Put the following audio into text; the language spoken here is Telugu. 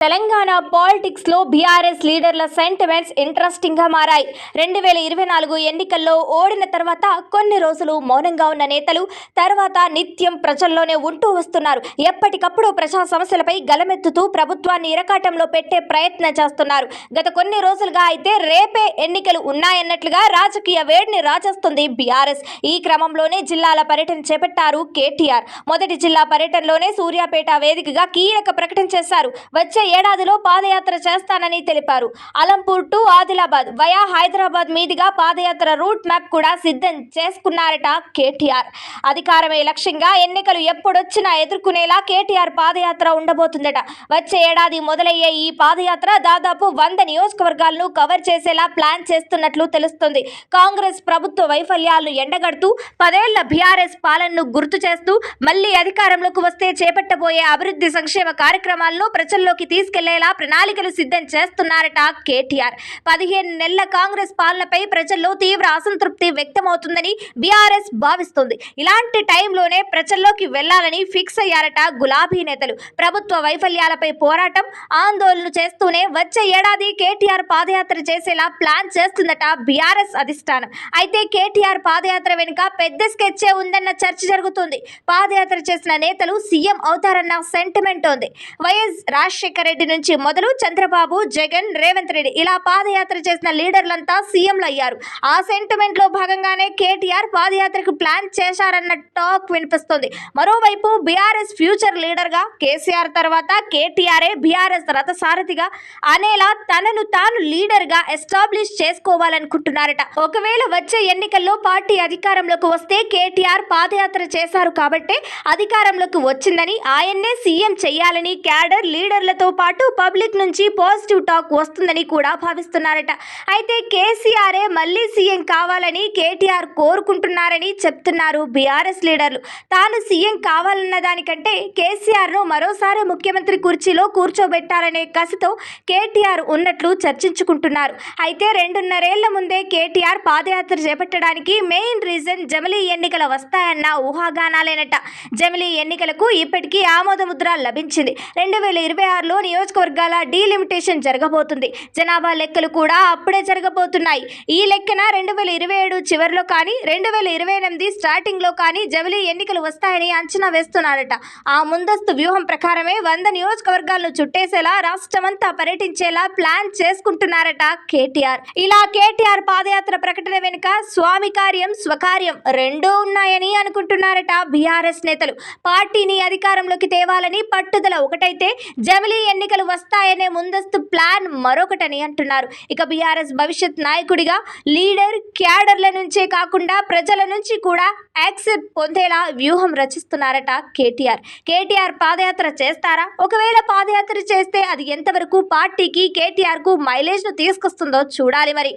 తెలంగాణ పాలిటిక్స్లో బీఆర్ఎస్ లీడర్ల సెంటిమెంట్స్ ఇంట్రెస్టింగ్గా మారాయి. రెండు వేల ఇరవై నాలుగు ఎన్నికల్లో ఓడిన తర్వాత కొన్ని రోజులు మౌనంగా ఉన్న నేతలు తర్వాత నిత్యం ప్రజల్లోనే ఉంటూ వస్తున్నారు. ఎప్పటికప్పుడు ప్రజా సమస్యలపై గలమెత్తుతూ ప్రభుత్వాన్ని ఇరకాటంలో పెట్టే ప్రయత్నం చేస్తున్నారు. గత కొన్ని రోజులుగా అయితే రేపే ఎన్నికలు ఉన్నాయన్నట్లుగా రాజకీయ వేడిని రాజేస్తుంది బీఆర్ఎస్. ఈ క్రమంలోనే జిల్లాల పర్యటన చేపట్టారు కేటీఆర్. మొదటి జిల్లా పర్యటనలోనే సూర్యాపేట వేదికగా కీలక ప్రకటన చేశారు. వచ్చే ఏడాదిలో పాదయాత్ర చేస్తానని తెలిపారు. అలంపూర్ టు ఆదిలాబాద్ వయా హైదరాబాద్ మీదుగా పాదయాత్ర రూట్ మ్యాప్ కూడా సిద్ధం చేసుకున్నారట కేటీఆర్. అధికారమే లక్ష్యంగా ఎన్నికలు ఎప్పుడొచ్చినా ఎదుర్కొనేలా కేటీఆర్ పాదయాత్ర ఉండబోతుందట. వచ్చే ఏడాది మొదలయ్యే ఈ పాదయాత్ర దాదాపు వంద నియోజకవర్గాలను కవర్ చేసేలా ప్లాన్ చేస్తున్నట్లు తెలుస్తుంది. కాంగ్రెస్ ప్రభుత్వ వైఫల్యాలను ఎండగడుతూ పదేళ్ళ బీఆర్ఎస్ పాలనను గుర్తు చేస్తూ మళ్ళీ అధికారంలోకి వస్తే చేపట్టబోయే అభివృద్ధి సంక్షేమ కార్యక్రమాలను ప్రజల్లోకి తీసుకెళ్ళేలా ప్రణాళికలు సిద్ధం చేస్తున్నారట కేటీఆర్. పదిహేను నెలల కాంగ్రెస్ పాలనపై ప్రజల్లో తీవ్ర అసంతృప్తి వ్యక్తమవుతుందని బీఆర్ఎస్ భావిస్తుంది. ఇలాంటి టైంలోనే ప్రజల్లోకి వెళ్ళాలని ఫిక్స్ అయ్యారట గులాబీ నేతలు. ప్రభుత్వ వైఫల్యాలపై పోరాటం ఆందోళన చేస్తూనే వచ్చే ఏడాది కేటీఆర్ పాదయాత్ర చేసేలా ప్లాన్ చేస్తుందట బీఆర్ఎస్ అధిష్టానం. అయితే కేటీఆర్ పాదయాత్ర వెనుక పెద్ద స్కెచ్చే ఉందన్న చర్చ జరుగుతుంది. పాదయాత్ర చేసిన నేతలు సీఎం అవుతారన్న సెంటిమెంట్ ఉంది. వైఎస్ రాజశేఖర రెడ్డి నుంచి మొదలు చంద్రబాబు జగన్ రేవంత్ రెడ్డి ఇలా పాదయాత్ర చేసిన లీడర్లంతా సీఎంలు అయ్యారు. ఆ సెంటిమెంట్లో భాగంగానే కేటీఆర్ పాదయాత్రకు ప్లాన్ చేశారన్న టాక్ వినిపిస్తుంది. మరోవైపు బీఆర్ఎస్ ఫ్యూచర్ లీడర్గా కేసీఆర్ తర్వాత కేటీఆర్ఏ బీఆర్ఎస్ రథసారథిగా అనేలా తనను తాను లీడర్గా ఎస్టాబ్లిష్ చేసుకోవాలనుకుంటున్నారట. ఒకవేళ వచ్చే ఎన్నికల్లో పార్టీ అధికారంలోకి వస్తే కేటీఆర్ పాదయాత్ర చేశారు కాబట్టే అధికారంలోకి వచ్చిందని ఆయన్నే సీఎం చేయాలని క్యాడర్ లీడర్లతో పాటు పబ్లిక్ నుంచి పాజిటివ్ టాక్ వస్తుందని కూడా భావిస్తున్నారట. అయితే కేసీఆరే మళ్ళీ సీఎం కావాలని కేటీఆర్ కోరుకుంటున్నారని చెప్తున్నారు బీఆర్ఎస్ లీడర్లు. తాను సీఎం కావాలన్న దానికంటే కేసీఆర్ను మరోసారి ముఖ్యమంత్రి కుర్చీలో కూర్చోబెట్టాలనే కసితో కేటీఆర్ ఉన్నట్లు చర్చించుకుంటున్నారు. అయితే రెండున్నరేళ్ళ ముందే కేటీఆర్ పాదయాత్ర చేపట్టడానికి మెయిన్ రీజన్ జమిలీ ఎన్నికలు వస్తాయన్న ఊహాగానాలేనట. జమిలీ ఎన్నికలకు ఇప్పటికీ ఆమోద ముద్ర లభించింది. రెండు వేల ఇరవై ఆరులో నియోజకవర్గ వర్గాల డీలిమిటేషన్ జరగబోతుంది. జనాభా లెక్కలు కూడా అప్పుడే జరగబోతున్నాయి. ఈ లెక్కన రెండు వేల ఇరవై ఏడు చివరిలో కానీ రెండు వేల ఇరవై ఎనిమిది స్టార్టింగ్లో కానీ జమిలీ ఎన్నికలు వస్తాయని అంచనా వేస్తున్నారట. ఆ ముందస్తు వ్యూహం ప్రకారమే వంద నియోజకవర్గాలను చుట్టేసేలా రాష్ట్రమంతా పర్యటించేలా ప్లాన్ చేసుకుంటున్నారట కేటీఆర్. ఇలా కేటీఆర్ పాదయాత్ర ప్రకటన వెనుక స్వామి కార్యం స్వకార్యం రెండూ ఉన్నాయని అనుకుంటున్నారట బీఆర్ఎస్ నేతలు. పార్టీని అధికారంలోకి తేవాలని పట్టుదల ఒకటైతే జమిలీ ఎన్నికలు వస్తాయనే ముందస్తు ప్లాన్ మరొకటని అంటున్నారు. ఇక బీఆర్ఎస్ భవిష్యత్ నాయకుడిగా లీడర్ క్యాడర్ల నుంచే కాకుండా ప్రజల నుంచి కూడా యాక్సెప్ట్ పొందేలా వ్యూహం రచిస్తున్నారట కేటీఆర్. కేటీఆర్ పాదయాత్ర చేస్తారా? ఒకవేళ పాదయాత్ర చేస్తే అది ఎంతవరకు పార్టీకి కేటీఆర్కు మైలేజ్ను తీసుకొస్తుందో చూడాలి మరి.